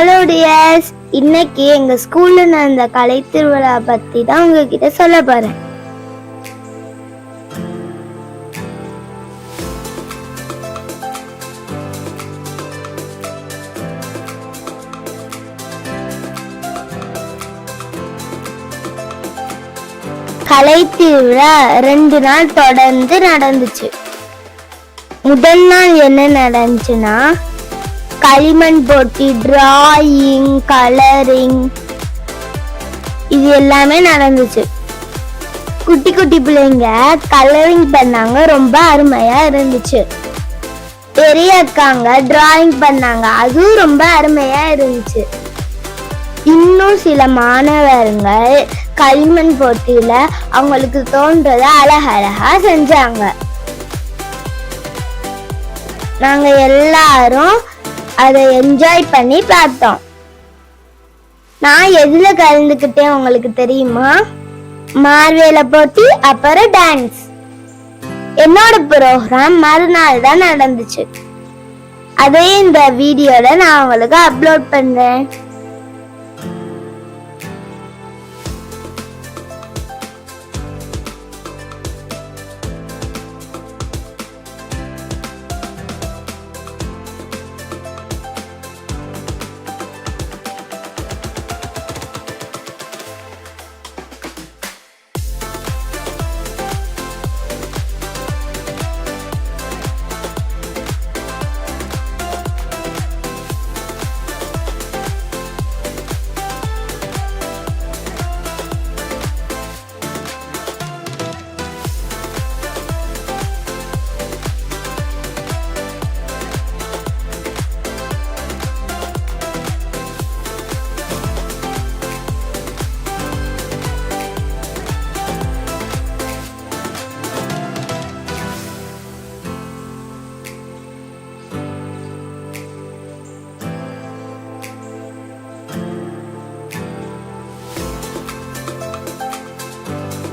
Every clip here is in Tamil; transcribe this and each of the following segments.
டியர்ஸ் இன்னைக்கு எங்க ஸ்கூல்ல நடந்த கலை திருவிழா பத்தி தான் உங்ககிட்ட சொல்ல போறேன். கலை திருவிழா ரெண்டு நாள் தொடர்ந்து நடந்துச்சு. முதல் நாள் என்ன நடந்துச்சுன்னா களிமண் போட்டி டிராயிங் கலரிங் இது எல்லாமே நடந்துச்சு. குட்டி குட்டி பிள்ளைங்க கலரிங் பண்ணாங்க. ரொம்ப அருமையா இருந்துச்சு. பெரிய அக்காங்க டிராயிங் பண்ணாங்க. அதுவும் ரொம்ப அருமையா இருந்துச்சு. இன்னும் சில மாணவர்கள் களிமண் போட்டியில அவங்களுக்கு தோன்றதை அழகழகா செஞ்சாங்க. நாங்க எல்லாரும் அதை என்ஜாய் பண்ணி பார்த்தோம். நான் எதுல கலந்துக்கிட்டேன் உங்களுக்கு தெரியுமா? மார்வேல போட்டி அப்புறம் டான்ஸ் என்னோட ப்ரோக்ராம் மறுநாள் தான் நடந்துச்சு. அதே இந்த வீடியோல நான் உங்களுக்கு அப்லோட் பண்றேன்.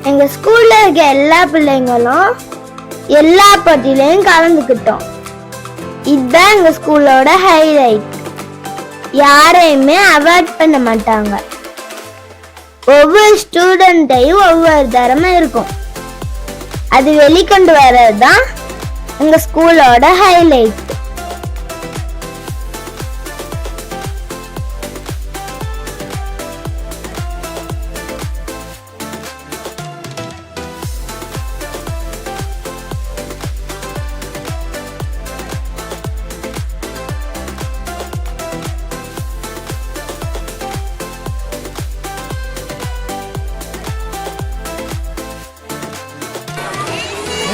எங்க ஸ்கூல்ல இருக்க எல்லா பிள்ளைங்களும் எல்லா போட்டியிலையும் கலந்துக்கிட்டோம். இதுதான் எங்க ஸ்கூலோட ஹைலைட் யாரையுமே அவாய்ட் பண்ண மாட்டாங்க. ஒவ்வொரு ஸ்டூடெண்ட்டையும் ஒவ்வொரு தரமும் இருக்கும். அது வெளிக்கொண்டு வர்றது தான் எங்க ஸ்கூலோட ஹைலைட்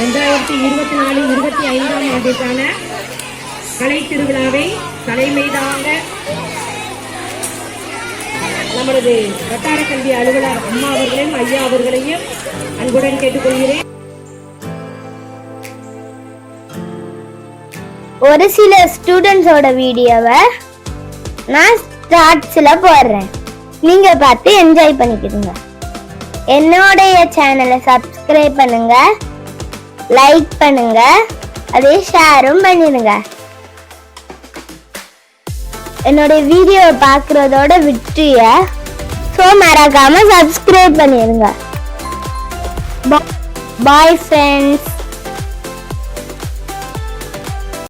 ரெண்டாயிரத்தி இருபத்தி நாலு இருபத்தி ஐந்தாம் ஆண்டிற்கான கலை திருவிழாவை தலைமை தாங்க நமது வட்டார கல்வி அலுவலர் அம்மா அவர்களையும் ஐயா அவர்களையும் அன்புடன் கேட்டுக்கொள்கிறேன். ஒரு சில ஸ்டூடெண்ட்ஸோட வீடியோவை நான் ஸ்டார்ட்ஸில் போடுறேன். நீங்கள் பார்த்து என்ஜாய் பண்ணிக்கிடுங்க. என்னோடைய சேனலை சப்ஸ்கிரைப் பண்ணுங்கள் லைக் பண்ணுங்க. அதே ஷேரும் பண்ணிடுங்க. என்னுடைய வீடியோவை பார்க்குறதோட விட்டுய ஸோ மறக்காம சப்ஸ்கிரைப் பண்ணிடுங்க. Bye friends